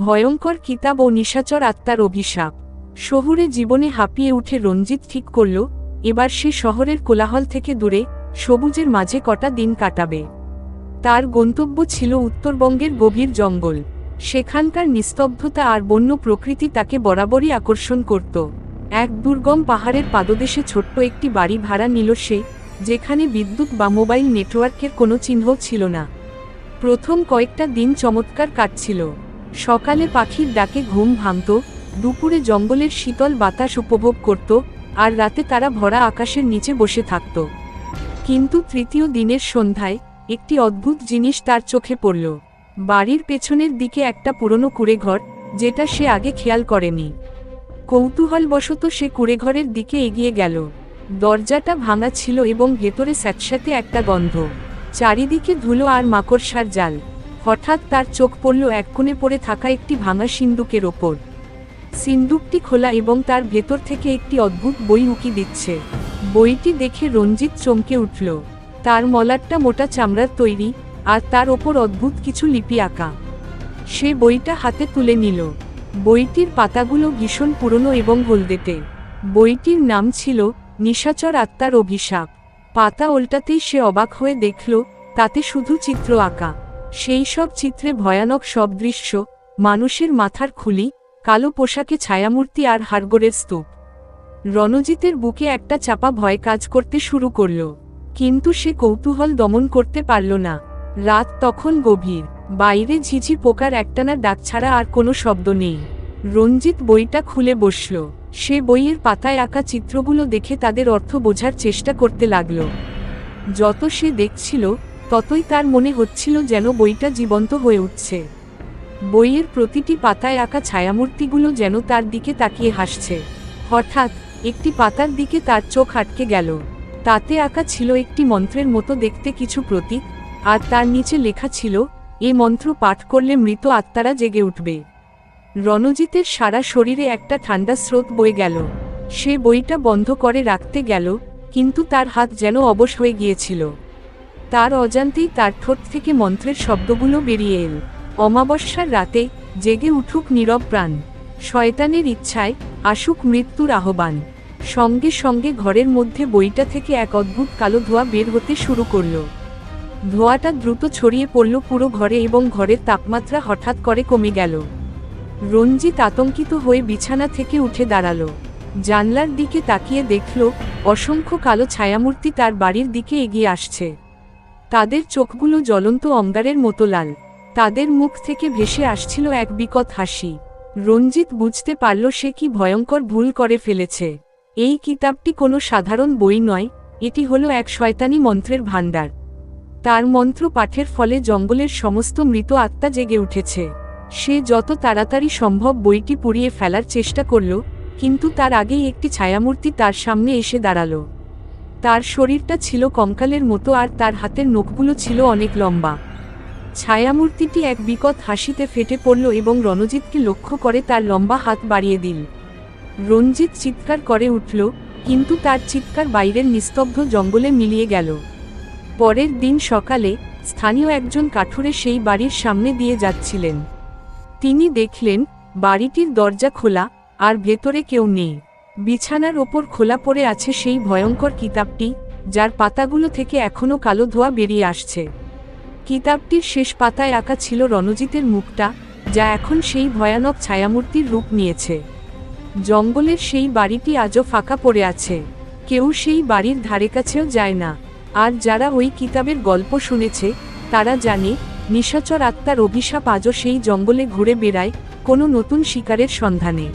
ভয়ঙ্কর কিতাব ও নিশাচর আত্মার অভিশাপ। শহুরে জীবনে হাঁপিয়ে উঠে রঞ্জিত ঠিক করল, এবার সে শহরের কোলাহল থেকে দূরে, সবুজের মাঝে কটা দিন কাটাবে। তার গন্তব্য ছিল উত্তরবঙ্গের গভীর জঙ্গল। সেখানকার নিস্তব্ধতা আর বন্য প্রকৃতি তাকে বরাবরই আকর্ষণ করত। এক দুর্গম পাহাড়ের পাদদেশে ছোট্ট একটি বাড়ি ভাড়া নিল সে, যেখানে বিদ্যুৎ বা মোবাইল নেটওয়ার্কের কোনো চিহ্ন ছিল না। প্রথম কয়েকটা দিন চমৎকার কাটছিল। সকালে পাখির ডাকে ঘুম ভাঙত, দুপুরে জঙ্গলের শীতল বাতাস উপভোগ করত, আর রাতে তারা ভরা আকাশের নিচে বসে থাকত। কিন্তু তৃতীয় দিনের সন্ধ্যায় একটি অদ্ভুত জিনিস তার চোখে পড়ল। বাড়ির পেছনের দিকে একটা পুরনো কুড়েঘর, যেটা সে আগে খেয়াল করেনি। কৌতূহলবশত সে কুড়েঘরের দিকে এগিয়ে গেল। দরজাটা ভাঙা ছিল এবং ভেতরে স্যাঁতস্যাঁতে একটা গন্ধ। চারিদিকে ধুলো আর মাকড়সার জাল। হঠাৎ তার চোখ পড়ল এক কোণে পড়ে থাকা একটি ভাঙা সিন্দুকের ওপর। সিন্দুকটি খোলা এবং তার ভেতর থেকে একটি অদ্ভুত বই উকি দিচ্ছে। বইটি দেখে রঞ্জিত চমকে উঠল। তার মলাটটা মোটা চামড়ার তৈরি আর তার ওপর অদ্ভুত কিছু লিপি আঁকা। সে বইটা হাতে তুলে নিল। বইটির পাতাগুলো ভীষণ পুরনো এবং হলদেটে। বইটির নাম ছিল নিশাচর আত্মার অভিশাপ। পাতা ওল্টাতেই সে অবাক হয়ে দেখল, তাতে শুধু চিত্র আঁকা। সেই সব চিত্রে ভয়ানক সব দৃশ্য, মানুষের মাথার খুলি, কালো পোশাকে ছায়ামূর্তি আর হাড়গোড়ের স্তূপ। রণজিতের বুকে একটা চাপা ভয় কাজ করতে শুরু করল। কিন্তু সে কৌতূহল দমন করতে পারল না। রাত তখন গভীর। বাইরে ঝিঝি পোকার একটানা ডাক ছাড়া আর কোনো শব্দ নেই। রঞ্জিত বইটা খুলে বসল। সে বইয়ের পাতায় আঁকা চিত্রগুলো দেখে তাদের অর্থ বোঝার চেষ্টা করতে লাগল। যত সে দেখছিল ততই তার মনে হচ্ছিল যেন বইটা জীবন্ত হয়ে উঠছে। বইয়ের প্রতিটি পাতায় আঁকা ছায়ামূর্তিগুলো যেন তার দিকে তাকিয়ে হাসছে। হঠাৎ, একটি পাতার দিকে তার চোখ আটকে গেল। তাতে আঁকা ছিল একটি মন্ত্রের মতো দেখতে কিছু প্রতীক, আর তার নিচে লেখা ছিল, এ মন্ত্র পাঠ করলে মৃত আত্মারা জেগে উঠবে। রণজিতের সারা শরীরে একটা ঠান্ডা স্রোত বয়ে গেল। সে বইটা বন্ধ করে রাখতে গেল, কিন্তু তার হাত যেন অবশ হয়ে গিয়েছিল। তার অজান্তেই তার ঠোঁট থেকে মন্ত্রের শব্দগুলো বেরিয়ে এল। অমাবস্যার রাতে জেগে উঠুক নীরব প্রাণ। শয়তানের ইচ্ছায় আসুক মৃত্যুর আহ্বান। সঙ্গে সঙ্গে ঘরের মধ্যে বইটা থেকে এক অদ্ভুত কালো ধোঁয়া বের হতে শুরু করল। ধোঁয়াটা দ্রুত ছড়িয়ে পড়ল পুরো ঘরে এবং ঘরের তাপমাত্রা হঠাৎ করে কমে গেল। রঞ্জিত আতঙ্কিত হয়ে বিছানা থেকে উঠে দাঁড়াল। জানলার দিকে তাকিয়ে দেখল, অসংখ্য কালো ছায়ামূর্তি তার বাড়ির দিকে এগিয়ে আসছে। তাদের চোখগুলো জ্বলন্ত অঙ্গারের মতো লাল। তাদের মুখ থেকে ভেসে আসছিল এক বিকট হাসি। রঞ্জিত বুঝতে পারল সে কি ভয়ঙ্কর ভুল করে ফেলেছে। এই কিতাবটি কোনো সাধারণ বই নয়, এটি হলো এক শয়তানি মন্ত্রের ভাণ্ডার। তার মন্ত্র পাঠের ফলে জঙ্গলের সমস্ত মৃত আত্মা জেগে উঠেছে। সে যত তাড়াতাড়ি সম্ভব বইটি পুড়িয়ে ফেলার চেষ্টা করল, কিন্তু তার আগেই একটি ছায়ামূর্তি তার সামনে এসে দাঁড়াল। তার শরীরটা ছিল কঙ্কালের মতো আর তার হাতের নখগুলো ছিল অনেক লম্বা। ছায়ামূর্তিটি এক বিকট হাসিতে ফেটে পড়ল এবং রণজিৎকে লক্ষ্য করে তার লম্বা হাত বাড়িয়ে দিল। রঞ্জিত চিৎকার করে উঠল, কিন্তু তার চিৎকার বাইরের নিস্তব্ধ জঙ্গলে মিলিয়ে গেল। পরের দিন সকালে স্থানীয় একজন কাঠুরে সেই বাড়ির সামনে দিয়ে যাচ্ছিলেন। তিনি দেখলেন, বাড়িটির দরজা খোলা, আর ভেতরে কেউ নেই। বিছানার ওপর খোলা পড়ে আছে সেই ভয়ঙ্কর কিতাবটি, যার পাতাগুলো থেকে এখনও কালো ধোয়া বেরিয়ে আসছে। কিতাবটির শেষ পাতায় আঁকা ছিল রণজিতের মুখটা, যা এখন সেই ভয়ানক ছায়ামূর্তির রূপ নিয়েছে। জঙ্গলের সেই বাড়িটি আজও ফাঁকা পড়ে আছে। কেউ সেই বাড়ির ধারে কাছেও যায় না। আর যারা ওই কিতাবের গল্প শুনেছে, তারা জানে, নিশাচর আত্মার অভিশাপ আজও সেই জঙ্গলে ঘুরে বেড়ায়, কোনো নতুন শিকারের সন্ধানে।